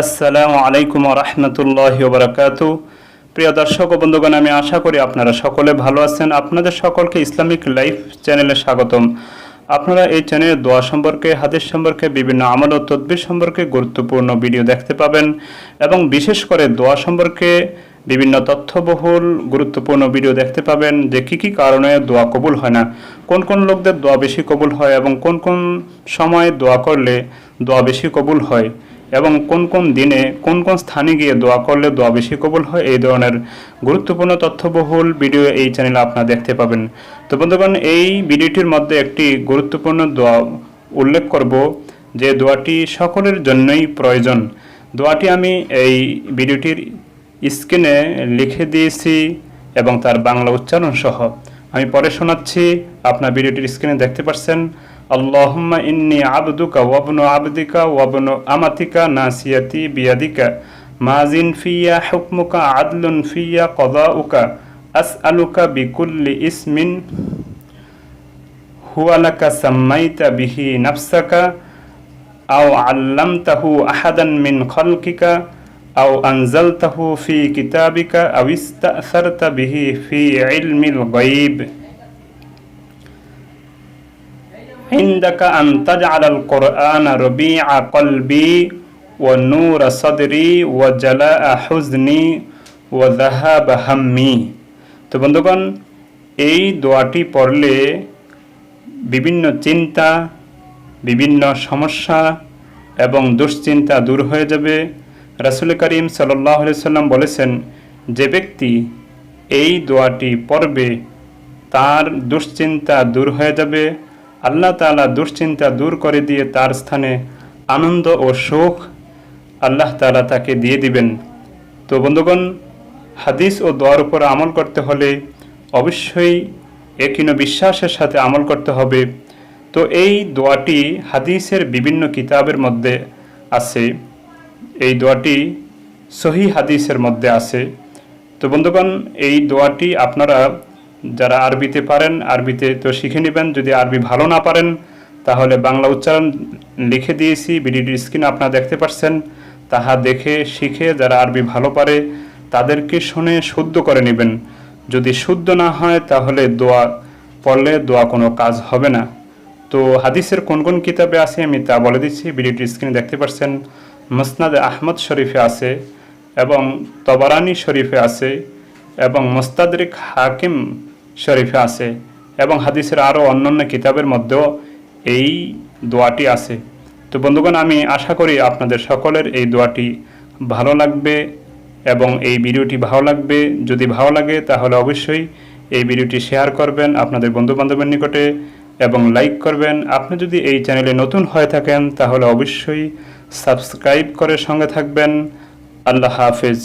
আসসালামু আলাইকুম রহমতুল্লাহ বারাকাত প্রিয় দর্শক ও বন্ধুগণ, আমি আশা করি আপনারা সকলে ভালো আছেন। আপনাদের সকলকে ইসলামিক লাইফ চ্যানেলে স্বাগতম। আপনারা এই চ্যানেলে দোয়া সম্পর্কে, হাদিস সম্পর্কে, বিভিন্ন আমল ও তদ্বির সম্পর্কে গুরুত্বপূর্ণ ভিডিও দেখতে পাবেন এবং বিশেষ করে দোয়া সম্পর্কে বিভিন্ন তথ্যবহুল, গুরুত্বপূর্ণ ভিডিও দেখতে পাবেন যে কী কী কারণে দোয়া কবুল হয় না, কোন কোন লোকদের দোয়া বেশি কবুল হয় এবং কোন কোন সময়ে দোয়া করলে দোয়া বেশি কবুল হয়। এবং কোন কোন দিনে কোন কোন স্থানে গিয়ে দোয়া করলে দোয়া বেশি কবুল হয়, এই ধরনের গুরুত্বপূর্ণ তথ্যবহুল ভিডিও এই চ্যানেলে আপনারা দেখতে পাবেন। তো বন্ধুগণ, এই ভিডিওটির মধ্যে একটি গুরুত্বপূর্ণ দোয়া উল্লেখ করব, যে দোয়াটি সকলের জন্যই প্রয়োজন। দোয়াটি আমি এই ভিডিওটির স্ক্রিনে লিখে দিয়েছি এবং তার বাংলা উচ্চারণ সহ। আমি পরে শোনাচ্ছি, আপনার ভিডিওটির স্ক্রিনে দেখতে পাচ্ছেন اللهم إني عبدك وابن عبدك وابن أمتك ناسيتي بيدك. مازن في حكمك عدل في قضاؤك. أسألك بكل اسم هو لك سميت به نفسك. أو علمته أحدا من خلقك. أو أنزلته في كتابك. أو استأثرت به في علم الغيب. ইন্দাকা আন্তাজ আলাল কোরআন রবি আকলবি ও নূর সদরি ও জালা হুজনি ও জাহাব তো বন্ধুগণ, এই দোয়াটি পড়লে বিভিন্ন চিন্তা, বিভিন্ন সমস্যা এবং দুশ্চিন্তা দূর হয়ে যাবে। রাসুল করিম সাল্লাহ সাল্লাম বলেছেন, যে ব্যক্তি এই দোয়াটি পড়বে, তার দুশ্চিন্তা দূর হয়ে যাবে। আল্লাহ তালা দুশ্চিন্তা দূর করে দিয়ে তার স্থানে আনন্দ ও শোক আল্লাহ তালা তাকে দিয়ে দিবেন। তো বন্ধুগণ, হাদিস ও দোয়ার উপর আমল করতে হলে অবশ্যই একিন বিশ্বাসের সাথে আমল করতে হবে। তো এই দোয়াটি হাদিসের বিভিন্ন কিতাবের মধ্যে আছে। এই দোয়াটি সহি হাদিসের মধ্যে আছে। তো বন্ধুগণ, এই দোয়াটি আপনারা যারা আরবিতে পারেন, আরবিতে তো শিখে নেবেন। যদি আরবি ভালো না পারেন, তাহলে বাংলা উচ্চারণ লিখে দিয়েছি ভিডিওটির স্ক্রিনে আপনারা দেখতে পাচ্ছেন। তাহা দেখে শিখে যারা আরবি ভালো পারে, তাদেরকে শুনে শুদ্ধ করে নেবেন। যদি শুদ্ধ না হয়, তাহলে দোয়া পড়লে দোয়া কোনো কাজ হবে না। তো হাদিসের কোন কোন কিতাবে আছে, আমি তা বলে দিচ্ছি ভিডিওটির স্ক্রিনে দেখতে পাচ্ছেন। মসনাদ আহমদ শরীফে আছে এবং তবরানি শরীফে আছে এবং মোস্তাদরিক হাকিম শরীফে আছে এবং হাদিসের আরও অন্যান্য কিতাবের মধ্যেও এই দোয়াটি আছে। তো বন্ধুগণ, আমি আশা করি আপনাদের সকলের এই দোয়াটি ভালো লাগবে এবং এই ভিডিওটি ভালো লাগবে। যদি ভালো লাগে, তাহলে অবশ্যই এই ভিডিওটি শেয়ার করবেন আপনাদের বন্ধুবান্ধবের নিকটে এবং লাইক করবেন। আপনি যদি এই চ্যানেলে নতুন হয়ে থাকেন, তাহলে অবশ্যই সাবস্ক্রাইব করে সঙ্গে থাকবেন। আল্লাহ হাফেজ।